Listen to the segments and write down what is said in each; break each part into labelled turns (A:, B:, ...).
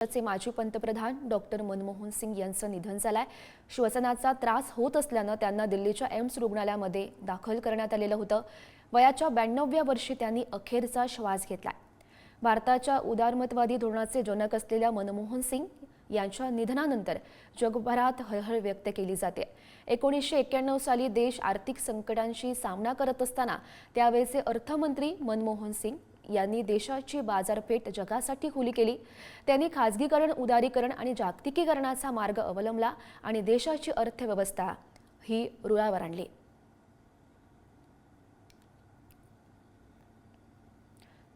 A: चे माजी पंतप्रधान डॉक्टर मनमोहन सिंग यांचं निधन झालंय. श्वसनाचा त्रास होत असल्यानं त्यांना दिल्लीच्या एम्स रुग्णालयामध्ये दाखल करण्यात आलेलं होतं. वयाच्या ब्याण्णव्या वर्षी त्यांनी अखेरचा श्वास घेतलाय. भारताच्या उदारमतवादी धोरणाचे जनक असलेल्या मनमोहन सिंग यांच्या निधनानंतर जगभरात हळहळ व्यक्त केली जाते. एकोणीसशे एक्क्याण्णव साली देश आर्थिक संकटांशी सामना करत असताना त्यावेळेचे अर्थमंत्री मनमोहन सिंग यांनी देशाची बाजारपेठ जगासाठी खुली केली. त्यांनी खाजगीकरण उदारीकरण आणि जागतिकीकरणाचा मार्ग अवलंबला आणि देशाची अर्थव्यवस्था ही रुळावर आणली.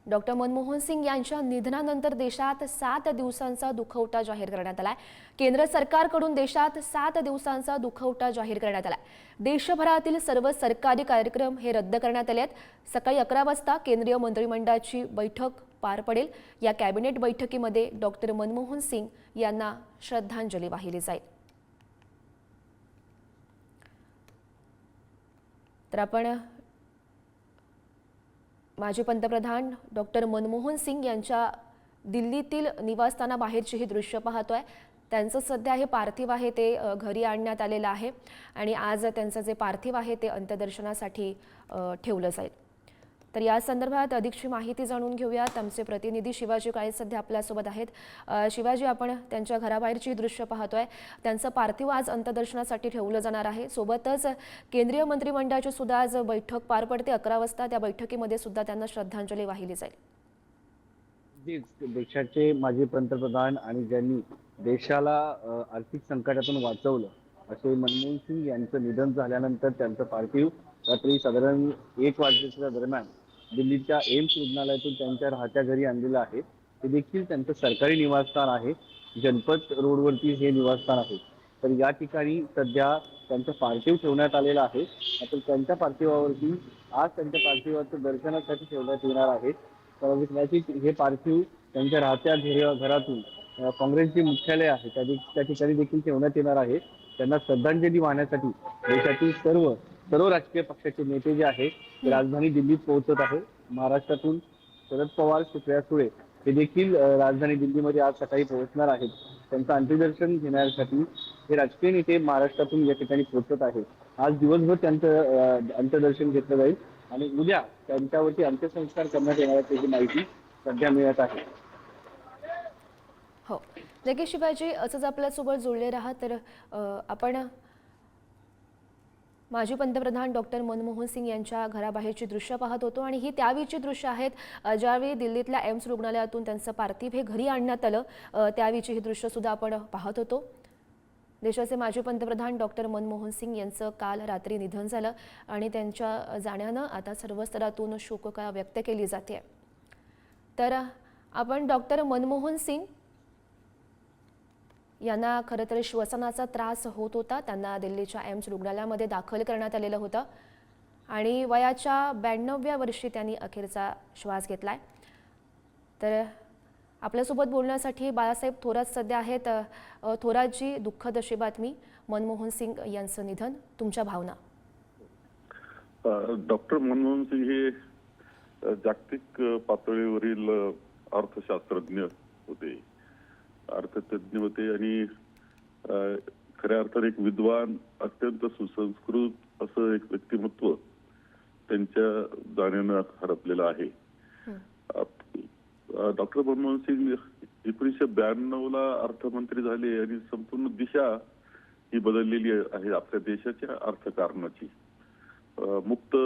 A: डॉक्टर मनमोहन सिंग यांच्या निधनानंतर देशात सात दिवसांचा दुखवटा जाहीर करण्यात आलाय. केंद्र सरकारकडून देशात सात दिवसांचा दुखवटा जाहीर करण्यात आलाय. देशभरातील सर्व सरकारी कार्यक्रम हे रद्द करण्यात आले आहेत सकाळी अकरा वाजता केंद्रीय मंत्रिमंडळाची बैठक पार पडेल. या कॅबिनेट बैठकीमध्ये डॉक्टर मनमोहन सिंग यांना श्रद्धांजली वाहिली जाईल. तर आपण माजी पंतप्रधान डॉक्टर मनमोहन सिंग यांच्या दिल्लीतील निवासस्थानाबाहेरची ही दृश्य पाहतोय. त्यांचं सध्या हे पार्थिव आहे ते घरी आणण्यात आलेलं आहे आणि आज त्यांचं जे पार्थिव आहे ते अंत्यदर्शनासाठी ठेवलं जाईल. तर या संदर्भात अधिकची माहिती जाणून घेऊयात. आमचे प्रतिनिधी शिवाजी काळे सध्या आपल्यासोबत आहेत? शिवाजी आपण त्यांच्या घराबाहेरची दृश्य पाहतोय. त्यांचं पार्थिव आज अंत्यदर्शनासाठी ठेवलं जाणार आहे. सोबतच केंद्रीय मंत्रिमंडळाची सुद्धा आज बैठक पार पडते. अकरा वाजता त्या बैठकीमध्ये सुद्धा त्यांना श्रद्धांजली वाहिली जाईल.
B: देशाचे माजी पंतप्रधान आणि ज्यांनी देशाला आर्थिक संकटातून वाचवलं असे मनमोहन सिंग यांचं निधन झाल्यानंतर त्यांचं पार्थिव रात्री साधारण एक वाजेच्या दरम्यान दिल्लीच्या एम्स रुग्णालयातून त्यांच्या राहत्या घरी आणलेलं आहे. ते देखील त्यांचं सरकारी निवासस्थान आहे. जनपद रोडवरती हे निवासस्थान आहे. तर या ठिकाणी सध्या त्यांचं पार्थिव ठेवण्यात आलेलं आहे. आता त्यांच्या पार्थिवावरती आज त्यांच्या पार्थिवाचं दर्शनासाठी ठेवण्यात येणार आहे. तर कदाचित हे पार्थिव त्यांच्या राहत्या घरातून काँग्रेसचे मुख्यालय आहे. त्या ठिकाणी देखील ठेवण्यात येणार आहे. त्यांना श्रद्धांजली वाहण्यासाठी देशातील सर्व सर्व राजकीय पक्षाचे नेते जे आहेत राजधानी दिल्लीत पोहोचत आहे महाराष्ट्रातून शरद पवार सुप्रिया सुळे हे देखील राजधानी दिल्लीमध्ये आज सकाळी पोहोचणार आहेत. त्यांचं अंत्यदर्शन घेण्यासाठी हे राजकीय नेते महाराष्ट्रातून या ठिकाणी पोहोचत आहेत. आज दिवसभर त्यांचं अंत्यदर्शन घेतलं जाईल आणि उद्या त्यांच्यावरती अंत्यसंस्कार करण्यात येणार त्याची माहिती सध्या मिळत आहे.
A: हो. नक्की शिवाजी असंच आपल्यासोबत जोडले राहा तर आपण माजी पंतप्रधान डॉक्टर मनमोहन सिंग यांच्या घराबाहेरची दृश्य पाहत होतो आणि ही त्यावेळीची दृश्य आहेत. ज्यावेळी दिल्लीतल्या एम्स रुग्णालयातून त्यांचं पार्थिव हे घरी आणण्यात आलं त्यावेळीची ही दृश्य सुद्धा आपण पाहत होतो. देशाचे माजी पंतप्रधान डॉक्टर मनमोहन सिंग यांचं काल रात्री निधन झालं आणि त्यांच्या जाण्यानं आता सर्व स्तरातून शोककळा व्यक्त केली जाते. तर आपण डॉक्टर मनमोहन सिंग यांना खरं तर श्वसनाचा त्रास होत होता. त्यांना दिल्लीच्या एम्स रुग्णालयामध्ये दाखल करण्यात आलेलं होतं. आणि वयाच्या ब्याण्णव्या वर्षी त्यांनी अखेरचा श्वास घेतलाय. तर आपल्यासोबत बोलण्यासाठी बाळासाहेब थोरात सध्या आहेत. थोरातजी दुःखद अशी बातमी. मनमोहन सिंग यांचं निधन. तुमच्या भावना?
C: डॉक्टर मनमोहन सिंग हे जागतिक पातळीवरील अर्थशास्त्रज्ञ होते. अर्थतज्ञ होते आणि खऱ्या अर्थाने एक विद्वान अत्यंत सुसंस्कृत असं एक व्यक्तिमत्व त्यांच्या जाण्यानं हरपलेलं आहे. डॉक्टर मनमोहन सिंग एकोणीसशे ब्याण्णव ला अर्थमंत्री झाले आणि संपूर्ण दिशा ही बदललेली आहे आपल्या देशाच्या अर्थकारणाची. मुक्त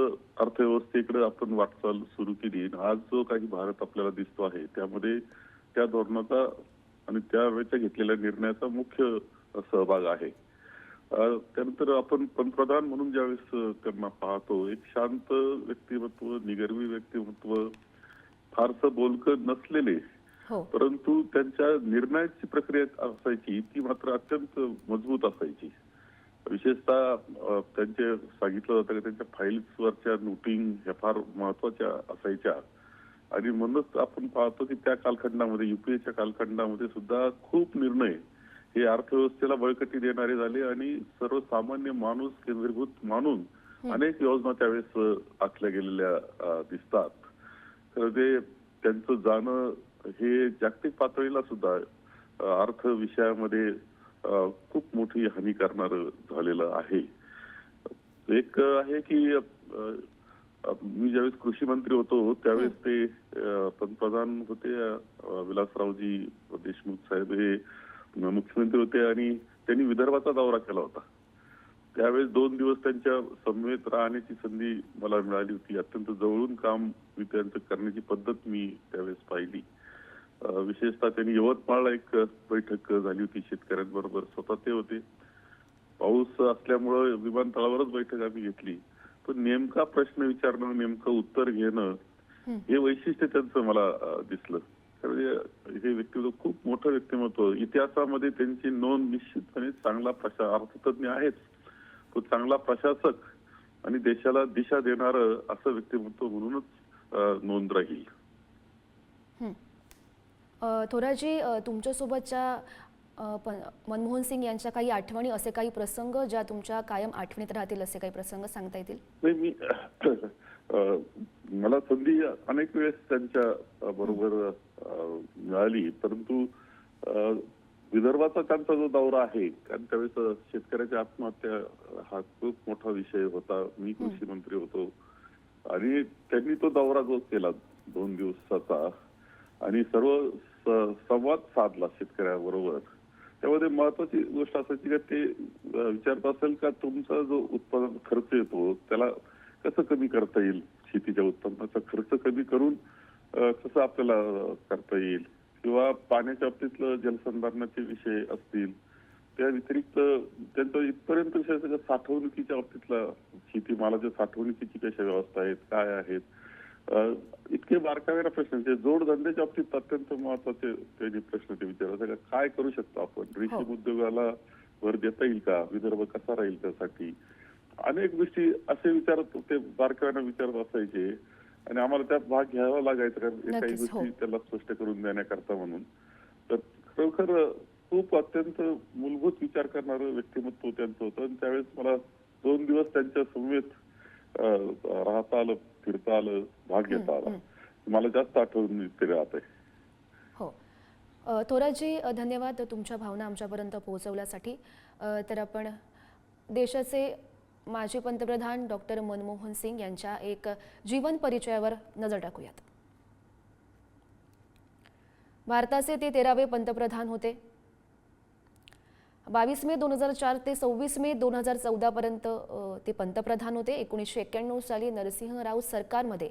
C: अर्थव्यवस्थेकडे आपण वाटचाल सुरू केली आज जो काही भारत आपल्याला दिसतो आहे त्यामध्ये त्या धोरणाचा आणि त्यावेळेच्या घेतलेल्या निर्णयाचा मुख्य सहभाग आहे. त्यानंतर आपण पंतप्रधान म्हणून ज्यावेळेस त्यांना पाहतो एक शांत व्यक्तिमत्व निगर्वी व्यक्तिमत्व फारसं बोलकं नसलेले
A: हो.
C: परंतु त्यांच्या निर्णयाची प्रक्रिया असायची ती मात्र अत्यंत मजबूत असायची. विशेषतः त्यांचे सांगितलं जातं की त्यांच्या फाईल्सवरच्या नोटिंग ह्या फार महत्त्वाच्या असायच्या. आणि म्हणूनच आपण पाहतो की त्या कालखंडामध्ये युपीएच्या कालखंडामध्ये सुद्धा खूप निर्णय हे अर्थव्यवस्थेला बळकटी देणारे झाले आणि सर्वसामान्य माणूस केंद्रीभूत मानून अनेक योजना त्यावेळेस आखल्या गेलेल्या दिसतात. तर ते त्यांचं जाणं हे जागतिक पातळीला सुद्धा अर्थ विषयामध्ये खूप मोठी हानी करणार झालेलं आहे. एक आहे की मी ज्यावेळेस कृषी मंत्री होतो त्यावेळेस ते पंतप्रधान होते विलासरावजी देशमुख साहेब हे मुख्यमंत्री होते आणि त्यांनी विदर्भाचा दौरा केला होता. त्यावेळेस दोन दिवस त्यांच्या समवेत राहण्याची संधी मला मिळाली होती. अत्यंत जवळून काम मी त्यांचं करण्याची पद्धत मी त्यावेळेस पाहिली. विशेषतः त्यांनी यवतमाळला एक बैठक झाली होती शेतकऱ्यांबरोबर. स्वतः ते होते. पाऊस असल्यामुळं विमानतळावरच बैठक आम्ही घेतली. पण नेमका प्रश्न विचारणं नेमकं उत्तर घेणं
A: हं.
C: वैशिष्ट्य त्यांचं मला दिसलं. त्यामुळे हे व्यक्तिमत्व खूप मोठं व्यक्तिमत्व इतिहासामध्ये त्यांची नोंद निश्चितपणे चांगला प्रशा अर्थतज्ञ आहेच. तो चांगला प्रशासक आणि देशाला दिशा देणार असं व्यक्तिमत्व म्हणूनच नोंद राहील.
A: थोराजी तुमच्यासोबतच्या प- मनमोहन सिंग यांच्या काही आठवणी असे काही प्रसंग ज्या तुमच्या कायम आठवणीत राहतील असे काही प्रसंग सांगता येतील?
C: मी मला संधी अनेक वेळेस त्यांच्या बरोबर मिळाली. परंतु विदर्भाचा त्यांचा जो दौरा आहे कारण त्यावेळेस शेतकऱ्याच्या आत्महत्या हा खूप मोठा विषय होता. मी कृषी मंत्री होतो. आणि त्यांनी तो दौरा जो केला दोन दिवसाचा आणि सर्व संवाद साधला शेतकऱ्याबरोबर. त्यामध्ये महत्वाची गोष्ट असायची का ते विचारत असेल का तुमचा जो उत्पादन खर्च येतो त्याला कसं कमी करता येईल शेतीच्या उत्पन्नाचा खर्च कमी करून कसं आपल्याला करता येईल? किंवा पाण्याच्या बाबतीतलं जलसंधारणाचे विषय असतील त्या व्यतिरिक्त त्यांचं इथपर्यंत विषय साठवणुकीच्या बाबतीतला शेतीमालाच्या साठवणुकीची कशा व्यवस्था आहेत काय आहेत? इतके बारकावेला प्रश्न म्हणजे जोडधंद्याच्या बाबतीत अत्यंत महत्त्वाचे त्यांनी प्रश्न ते विचारत का काय करू शकतो आपण? रेशीम उद्योगाला भर देता येईल का? विदर्भ कसा राहील त्यासाठी? अनेक गोष्टी असे विचारत ते बारकाव्यानं विचारत असायचे. आणि आम्हाला त्यात भाग घ्यावा लागायचा कारण हे काही
A: हो.
C: गोष्टी त्याला स्पष्ट करून देण्याकरता म्हणून. तर खरोखर खूप अत्यंत मूलभूत विचार करणारं व्यक्तिमत्व त्यांचं होतं. आणि त्यावेळेस मला दोन दिवस त्यांच्या समवेत राहता आलं. फिरता आलं भाग घेता आला मला जास्त आठवण राहत आहे.
A: हो. थोराजी धन्यवाद तुमच्या भावना आमच्यापर्यंत पोहोचवल्यासाठी. तर आपण देशाचे माजी पंतप्रधान डॉक्टर मनमोहन सिंग यांच्या एक जीवन परिचयावर नजर टाकूयात. भारताचे ते तेरावे पंतप्रधान होते. बावीस मे दोन हजार चार ते सव्वीस मे दोन हजार चौदापर्यंत ते पंतप्रधान होते. एकोणीसशे एक्क्याण्णव साली नरसिंहराव सरकारमध्ये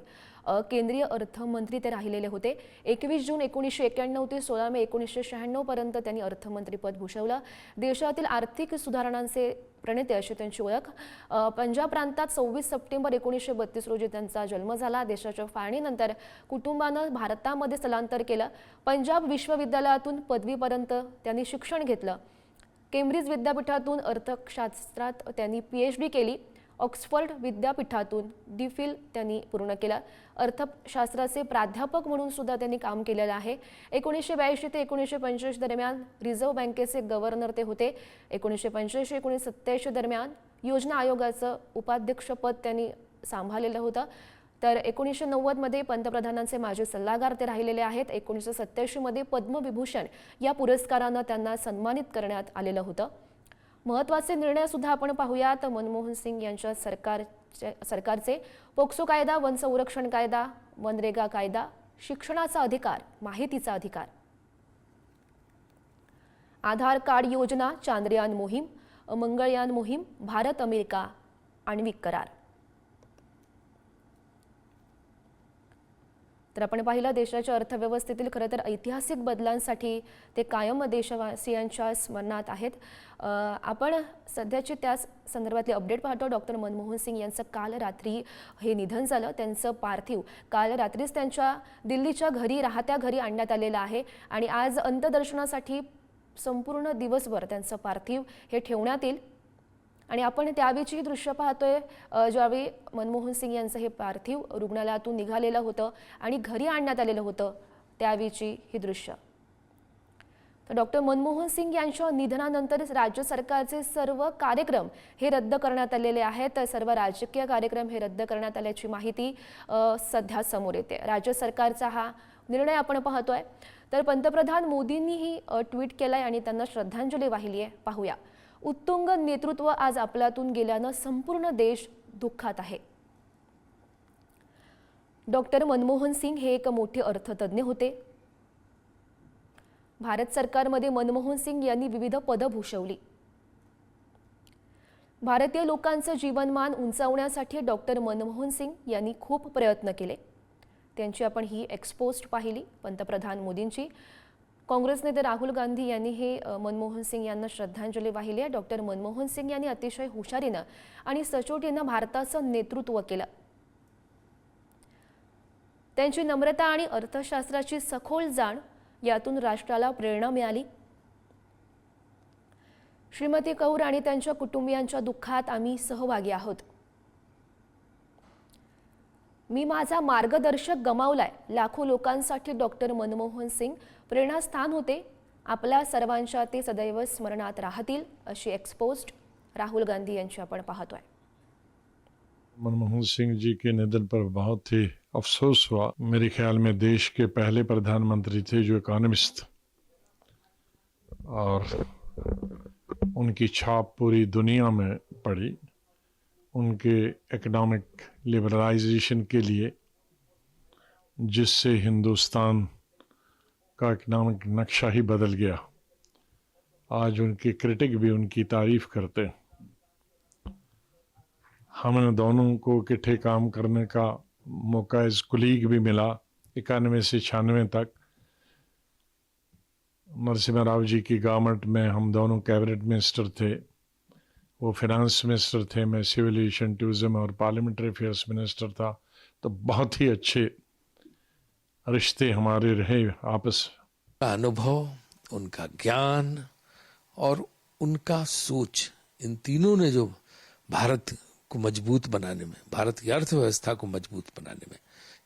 A: केंद्रीय अर्थमंत्री ते राहिलेले होते. एकवीस जून एकोणीसशे एक्क्याण्णव ते सोळा मे एकोणीसशे शहाण्णवपर्यंत त्यांनी अर्थमंत्रीपद भूषवलं. देशातील आर्थिक सुधारणांचे प्रणेते अशी त्यांची ओळख. पंजाब प्रांतात सव्वीस सप्टेंबर एकोणीसशे बत्तीस रोजी त्यांचा जन्म झाला. देशाच्या फाळणीनंतर कुटुंबानं भारतामध्ये स्थलांतर केलं. पंजाब विश्वविद्यालयातून पदवीपर्यंत त्यांनी शिक्षण घेतलं. केम्ब्रिज विद्यापीठातून अर्थशास्त्रात त्यांनी पी एच डी केली. ऑक्सफर्ड विद्यापीठातून डी फिल त्यांनी पूर्ण केलं. अर्थशास्त्राचे प्राध्यापक म्हणून सुद्धा त्यांनी काम केलेलं आहे. एकोणीसशे ब्याऐंशी ते एकोणीसशे पंच्याऐंशी दरम्यान रिझर्व्ह बँकेचे गव्हर्नर ते होते. एकोणीसशे पंच्याऐंशी एकोणीसशे सत्त्याऐंशी दरम्यान योजना आयोगाचं उपाध्यक्षपद त्यांनी सांभाळलेलं होतं. तर एकोणीसशे नव्वदमध्ये पंतप्रधानांचे माजी सल्लागार ते राहिलेले आहेत. एकोणीसशे सत्त्याऐंशीमध्ये पद्मविभूषण या पुरस्कारानं त्यांना सन्मानित करण्यात आलेलं होतं. महत्त्वाचे निर्णयसुद्धा आपण पाहूयात. मनमोहन सिंग यांच्या सरकारचे सरकारचे पोक्सो कायदा वन संरक्षण कायदा मनरेगा कायदा शिक्षणाचा अधिकार माहितीचा अधिकार. आधार कार्ड योजना चांद्रयान मोहीम मंगळयान मोहीम भारत अमेरिका आण्विक करार. तर आपण पाहिलं देशाच्या अर्थव्यवस्थेतील खरं तर ऐतिहासिक बदलांसाठी ते कायम देशवासियांच्या स्मरणात आहेत. आपण सध्याची त्याच संदर्भातले अपडेट पाहतो. डॉक्टर मनमोहन सिंग यांचं काल रात्री हे निधन झालं. त्यांचं पार्थिव काल रात्रीच त्यांच्या दिल्लीच्या घरी राहत्या घरी आणण्यात आलेलं आहे आणि आज अंत्यदर्शनासाठी संपूर्ण दिवसभर त्यांचं पार्थिव हे ठेवण्यात येईल. आणि आपण त्यावेळीचीही दृश्य पाहतोय ज्यावेळी मनमोहन सिंग यांचं हे पार्थिव रुग्णालयातून निघालेलं होतं आणि घरी आणण्यात आलेलं होतं त्यावेळीची ही दृश्य. तर डॉक्टर मनमोहन सिंग यांच्या निधनानंतर राज्य सरकारचे सर्व कार्यक्रम हे रद्द करण्यात आलेले आहेत. तर सर्व राजकीय कार्यक्रम हे रद्द करण्यात आल्याची माहिती सध्या समोर येते. राज्य सरकारचा हा निर्णय आपण पाहतोय. तर पंतप्रधान मोदींनीही ट्विट केलाय आणि त्यांना श्रद्धांजली वाहिली आहे पाहूया. उत्तुंग नेतृत्व आज आपल्यातून गेल्यानं संपूर्ण देश दुःखात आहे. डॉक्टर मनमोहन सिंग हे एक मोठे अर्थतज्ज्ञ होते. भारत सरकारमध्ये मनमोहन सिंग यांनी विविध पदं भूषवली. भारतीय लोकांचं जीवनमान उंचावण्यासाठी डॉक्टर मनमोहन सिंग यांनी खूप प्रयत्न केले. त्यांची आपण ही एक्सपोस्ट पाहिली पंतप्रधान मोदींची. काँग्रेस नेते राहुल गांधी यांनी हे मनमोहन सिंग यांना श्रद्धांजली वाहिली आहे. डॉक्टर मनमोहन सिंग यांनी अतिशय हुशारीनं आणि सचोटीनं भारताचं नेतृत्व केलं. त्यांची नम्रता आणि अर्थशास्त्राची सखोल जाण यातून राष्ट्राला प्रेरणा मिळाली. श्रीमती कौर आणि त्यांच्या कुटुंबियांच्या दुःखात आम्ही सहभागी आहोत. मी माझा मार्गदर्शक गमावलाय. लाखो लोकांसाठी डॉक्टर मनमोहन सिंग प्रेरणास्थान होते. आपल्या सर्वांच्या ते सदैव स्मरणात राहतील अशी एक्सपोस्ट राहुल गांधी यांची आपण पाहतोय.
D: मनमोहन सिंह जी के निधन पर बहुत ही अफसोस हुआ। मेरे ख्याल में देश के पहले प्रधानमंत्री थे जो इकोनॉमिस्ट और उनकी छाप पूरी दुनिया में पड़ी। उनके इकोनॉमिक लिबरलाइजेशन के लिए, जिससे हिंदुस्तान का इकोनॉमिक नक्शा ही बदल गया। आज उनके क्रिटिक भी उनकी तारीफ़ करते हैं। हमें दोनों को इकट्ठे काम करने का मौका एज कुलीग भी मिला, इक्यानवे से छियानवे तक। नरसिम्हा राव जी की गवर्नमेंट में हम दोनों कैबिनेट मिनिस्टर थे। वो फिनेंस मिनिस्टर थे, मैं सिविल एविएशन टूरिज़्म और पार्लियामेंट्री अफेयर्स मिनिस्टर था। तो बहुत ही अच्छे रिश्ते हमारे रहे आपस।
E: का अनुभव, उनका ज्ञान और उनका सोच, इन तीनों ने जो भारत को मज़बूत बनाने में, भारत की अर्थव्यवस्था को मज़बूत बनाने में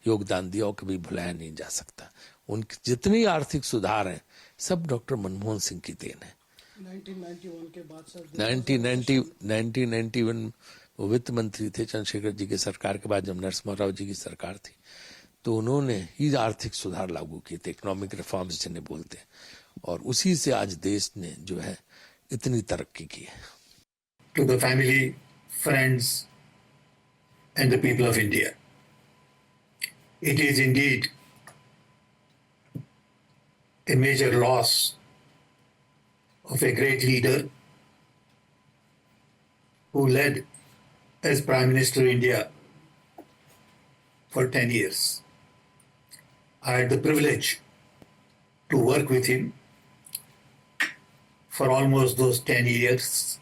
E: योगदान दिया और कभी भुलाया नहीं जा सकता। उनके जितने आर्थिक सुधार हैं, सब डॉक्टर मनमोहन सिंह की देन है।
F: 1991 के बाद सर
E: 1990 1991 वो वित्त मंत्री थे चंद्रशेखर जी की सरकार के बाद जब नरसिम्हा राव जी की सरकार थी तो उन्होंने ही आर्थिक सुधार लागू किए थे इकोनॉमिक रिफॉर्म्स जिन्हें बोलते हैं। और उसी से आज देश ने जो है इतनी तरक्की की है।
F: To the family, friends, and the people of India. It is indeed a major loss of a great leader who led as Prime Minister of India for 10 years. I had the privilege to work with him for almost those 10 years